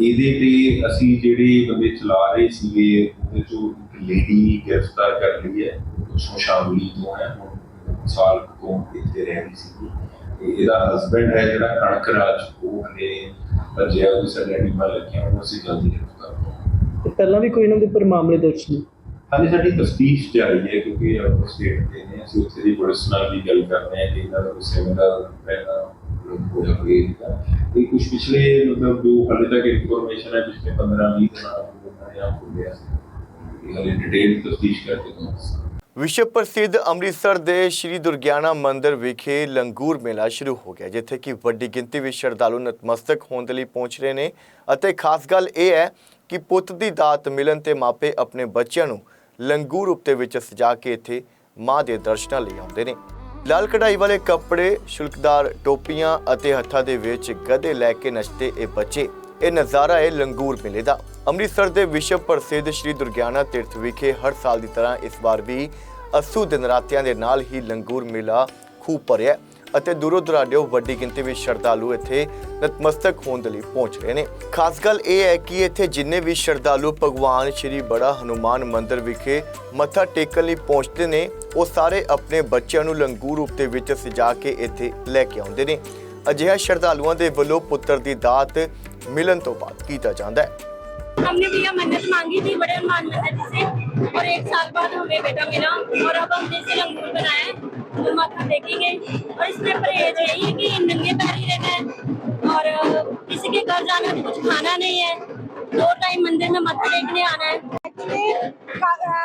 ਇਹਦੇ ਤੇ ਅਸੀਂ ਜਿਹੜੇ ਬੰਦੇ ਚਲਾ ਰਹੇ ਸੀਗੇ, ਉਹਦੇ ਚੋਂ ਇੱਕ ਲੇਡੀ ਗ੍ਰਿਫਤਾਰ ਕਰ ਲਈ ਹੈ ਉਸੋਂ ਸ਼ਾਮਲੀ ਤੋਂ ਹੈ, ਹੁਣ ਸਾਲ ਤੋਂ ਇੱਥੇ ਰਹਿ ਰਹੀ ਸੀ ਇਹਦਾ ਹਸਬੰਡ ਹੈ, ਜਿਹੜਾ ਕਣਕ ਰਾਜ, ਉਹ ਹਲੇ ਭੱਜਿਆ ਉਹਦੀ ਸੈਲਰੀ ਮਾਰ ਲੱਗਿਆ ਉਹਨੂੰ ਅਸੀਂ ਜਲਦੀ ਗ੍ਰਿਫਤਾਰ ਕਰਾਂਗੇ ਪਹਿਲਾਂ ਵੀ ਕੋਈ ਇਹਨਾਂ ਦੇ ਉੱਪਰ ਮਾਮਲੇ ਦਰਜ ਨੇ? ਹਾਲੇ ਸਾਡੀ ਤਸਦੀਸ਼ ਜਾਰੀ ਹੈ ਕਿਉਂਕਿ ਆਪਾਂ ਸਟੇਟ ਦੇ ਨੇ ਅਸੀਂ ਉੱਥੇ ਦੀ ਪੁਲਿਸ ਨਾਲ ਵੀ ਗੱਲ ਕਰ ਰਹੇ ਹਾਂ ਕਿ ਇਹਨਾਂ ਦਾ ਕਿਸੇ ਦਾ ਪਹਿਲਾਂ ਹੋਇਆ ਹੋਏਗਾ ਇਹ ਕੁਝ ਪਿਛਲੇ, ਮਤਲਬ ਜੋ ਹਾਲੇ ਤੱਕ ਇਨਫੋਰਮੇਸ਼ਨ ਹੈ, ਪਿਛਲੇ 15 20 ਦਿਨਾਂ ਤੋਂ ਖੁੱਲਿਆ ਸੀ ਹਾਲੇ ਡਿਟੇਲ ਤਸਦੀਸ਼ ਕਰਕੇ ਤੁਹਾਨੂੰ ਵਿਸ਼ਵ ਪ੍ਰਸਿੱਧ ਅੰਮ੍ਰਿਤਸਰ ਦੇ ਸ਼੍ਰੀ ਦੁਰਗਿਆਨਾ ਮੰਦਿਰ ਵਿਖੇ ਲੰਗੂਰ ਮੇਲਾ ਸ਼ੁਰੂ ਹੋ ਗਿਆ, ਜਿੱਥੇ ਕਿ ਵੱਡੀ ਗਿਣਤੀ ਵਿੱਚ ਸ਼ਰਧਾਲੂ ਨਤਮਸਤਕ ਹੋਣ ਦੇ ਲਈ ਪਹੁੰਚ ਰਹੇ ਨੇ। ਅਤੇ ਖਾਸ ਗੱਲ ਇਹ ਹੈ ਕਿ ਪੁੱਤ ਦੀ ਦਾਤ ਮਿਲਣ ਤੇ ਮਾਪੇ ਆਪਣੇ ਬੱਚਿਆਂ ਨੂੰ ਲੰਗੂਰ ਉੱਤੇ ਵਿੱਚ ਸਜਾ ਕੇ ਇੱਥੇ ਮਾਂ ਦੇ ਦਰਸ਼ਨਾਂ ਲਈ ਆਉਂਦੇ ਨੇ। ਲਾਲ ਕਢਾਈ ਵਾਲੇ ਕੱਪੜੇ, ਸ਼ੁਲਕਦਾਰ ਟੋਪੀਆਂ ਅਤੇ ਹੱਥਾਂ ਦੇ ਵਿੱਚ ਗਧੇ ਲੈ ਕੇ ਨੱਚਦੇ ਇਹ ਬੱਚੇ। ਇਹ ਨਜ਼ਾਰਾ ਹੈ ਲੰਗੂਰ ਮੇਲੇ ਦਾ। ਅੰਮ੍ਰਿਤਸਰ ਦੇ ਵਿਸ਼ਵ ਪ੍ਰਸਿੱਧ ਸ਼੍ਰੀ ਦੁਰਗਿਆਨਾ ਤੀਰਥ ਵਿਖੇ ਹਰ ਸਾਲ ਦੀ ਤਰ੍ਹਾਂ ਇਸ ਵਾਰ ਵੀ ਅਸੂ ਦਿਨ ਰਾਤਿਆਂ ਦੇ ਨਾਲ ਹੀ ਲੰਗੂਰ ਮੇਲਾ ਖੂਬ ਭਰਿਆ ਅਤੇ ਦੂਰੋਂ ਦੁਰਾਡਿਓ ਵੱਡੀ ਗਿਣਤੀ ਵਿੱਚ ਸ਼ਰਧਾਲੂ ਇੱਥੇ ਨਤਮਸਤਕ ਹੋਣ ਦੇ ਲਈ ਪਹੁੰਚ ਰਹੇ ਨੇ। ਖਾਸ ਗੱਲ ਇਹ ਹੈ ਕਿ ਇੱਥੇ ਜਿੰਨੇ ਵੀ ਸ਼ਰਧਾਲੂ ਭਗਵਾਨ ਸ਼੍ਰੀ ਬੜਾ ਹਨੂਮਾਨ ਮੰਦਿਰ ਵਿਖੇ ਮੱਥਾ ਟੇਕਣ ਲਈ ਪਹੁੰਚਦੇ ਨੇ, ਉਹ ਸਾਰੇ ਆਪਣੇ ਬੱਚਿਆਂ ਨੂੰ ਲੰਗੂਰ ਰੂਪ ਦੇ ਵਿੱਚ ਸਜਾ ਕੇ ਇੱਥੇ ਲੈ ਕੇ ਆਉਂਦੇ ਨੇ। ਅਜਿਹਾ ਸ਼ਰਧਾਲੂਆਂ ਦੇ ਵੱਲੋਂ ਪੁੱਤਰ ਦੀ ਦਾਤ ਮਿਲਣ ਤੋਂ ਬਾਅਦ ਕੀਤਾ ਜਾਂਦਾ ਹੈ। हमने भैया मन्नत मांगी थी, बड़े मान मंदिर से। और एक साल बाद हमें बेटा मिला और अब हमने इसे लंगूर बनाया है तो माथा देखेंगे। और इसमें परहेज यही है कि नंगे पैर ही रहना है। और, किसी के घर जाना तो कुछ खाना नहीं है। दो टाइम मंदिर में मत्था देखने आना है।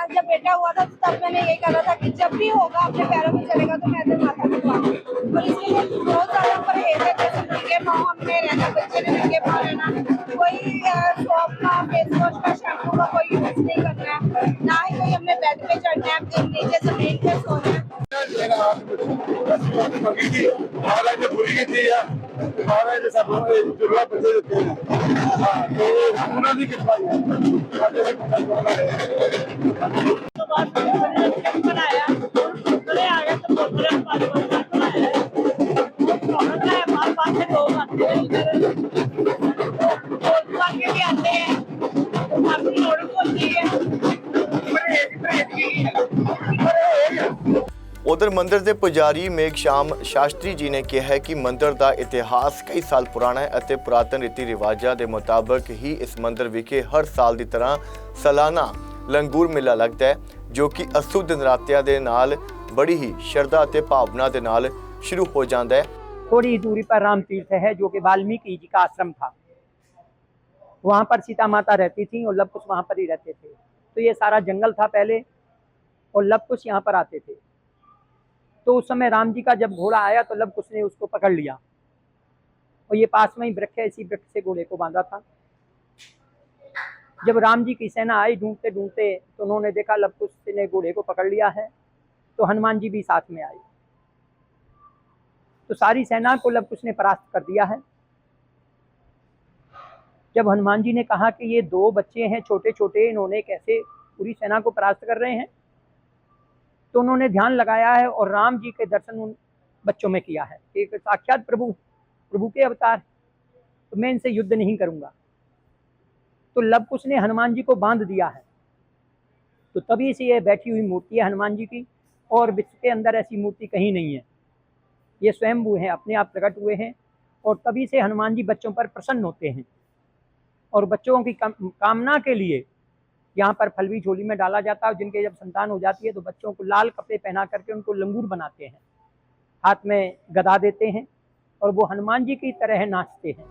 जब बेटा हुआ था तो तब मैंने ये कहा था कि जब भी होगा, अपने पैरों में चलेगा तो मैं माथा टिकवा और इसलिए बहुत ज़्यादा परहेज है, जैसे नंगे पाँव हमने रहना, बच्चे ने नंगे पाँव रहना। कोई सॉप का फेस वॉश का शैम्पू का कोई यूज़ नहीं करना है ना ही कोई हमने बेड पे चढ़ना है नीचे ज़मीन पे सोना है। महाराज बुरी थी या ਮਹਾਰਾਜ ਸਾਨੂੰ ਜੁਰਵਾ ਬੱਚੇ ਦਿੱਤੇ ਹਾਂ ਤੇ ਉਹਨਾਂ ਦੀ ਕਿਰਪਾ ਹੈ ਸਾਡੇ ਦੇ ਬਣਾਇਆ ਬੜੇ ਆ ਗਏ ਤੇ ਪੁੱਤਰ ਪਾਣੀ ਮੰਦਿਰ ਦੇ ਪੁਜਾਰੀ ਮੇਘਸ਼ਾਮ ਸ਼ਾਸਤਰੀ ਜੀ ਨੇ ਕਿਹਾ ਹੈ ਕਿ ਮੰਦਿਰ ਦਾ ਇਤਿਹਾਸ ਕਈ ਸਾਲ ਪੁਰਾਣਾ ਹੈ ਅਤੇ ਪੁਰਾਤਨ ਰੀਤੀ ਰਿਵਾਜਾਂ ਦੇ ਮੁਤਾਬਕ ਹੀ ਇਸ ਮੰਦਿਰ ਵਿਖੇ ਹਰ ਸਾਲ ਦੀ ਤਰ੍ਹਾਂ ਸਾਲਾਨਾ ਲੰਗੂਰ ਮੇਲਾ ਲੱਗਦਾ ਹੈ ਜੋ ਕਿ ਅਸੂ ਦਿਨ ਰਾਤਿਆਂ ਦੇ ਨਾਲ ਬੜੀ ਹੀ ਸ਼ਰਧਾ ਅਤੇ ਭਾਵਨਾ ਦੇ ਨਾਲ ਸ਼ੁਰੂ ਹੋ ਜਾਂਦਾ ਹੈ थोड़ी ही दूरी पर राम तीर्थ है जो कि वाल्मीकि जी का आश्रम था वहाँ पर सीता माता रहती थी और लव कुश वहाँ पर ही रहते थे तो ये सारा जंगल था पहले और लव कुश यहाँ पर आते थे तो उस समय राम जी का जब घोड़ा आया तो लव कुश ने उसको पकड़ लिया। और ये पास में ही वृक्ष है, इसी वृक्ष से घोड़े को बांधा था। जब राम जी की सेना आई ढूंढते ढूंढते तो उन्होंने देखा लव कुश ने घोड़े को पकड़ लिया है तो हनुमान जी भी साथ में आए। तो सारी सेना को लव कुश ने परास्त कर दिया है। जब हनुमान जी ने कहा कि ये दो बच्चे हैं छोटे छोटे इन्होंने कैसे पूरी सेना को परास्त कर रहे हैं? तो उन्होंने ध्यान लगाया है और राम जी के दर्शन उन बच्चों में किया है। एक साक्षात प्रभु प्रभु के अवतार। तो मैं इनसे युद्ध नहीं करूँगा। तो लव कुश ने हनुमान जी को बाँध दिया है। तो तभी से ये बैठी हुई मूर्ति है हनुमान जी की और विश्व के अंदर ऐसी मूर्ति कहीं नहीं है। ये स्वयंभू हैं अपने आप प्रकट हुए हैं और तभी से हनुमान जी बच्चों पर प्रसन्न होते हैं। और बच्चों की काम, कामना के लिए यहाँ पर फल भी झोली में डाला जाता है और जिनके जब संतान हो जाती है तो बच्चों को लाल कपड़े पहना करके उनको लंगूर बनाते हैं हाथ में गदा देते हैं और वो हनुमान जी की तरह नाचते हैं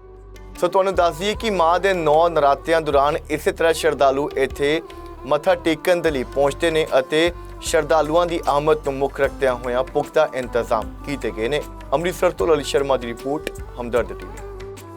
ਸੋ ਤੁਹਾਨੂੰ ਦੱਸ ਦਈਏ ਕਿ ਮਾਂ ਦੇ 9 ਨਰਾਤਿਆਂ ਦੌਰਾਨ ਇਸੇ ਤਰ੍ਹਾਂ ਸ਼ਰਧਾਲੂ ਇੱਥੇ ਮੱਥਾ ਟੇਕਣ ਦੇ ਲਈ ਪਹੁੰਚਦੇ ਨੇ ਅਤੇ ਸ਼ਰਧਾਲੂਆਂ ਦੀ ਆਮਦ ਨੂੰ ਮੁੱਖ ਰੱਖਦਿਆਂ ਹੋਇਆਂ ਪੁਖਤਾ ਇੰਤਜ਼ਾਮ ਕੀਤੇ ਗਏ ਨੇ ਅੰਮ੍ਰਿਤਸਰ ਤੋਂ ਲਲਿਤ ਸ਼ਰਮਾ ਦੀ ਰਿਪੋਰਟ ਹਮਦਰਦ ਟੀਵੀ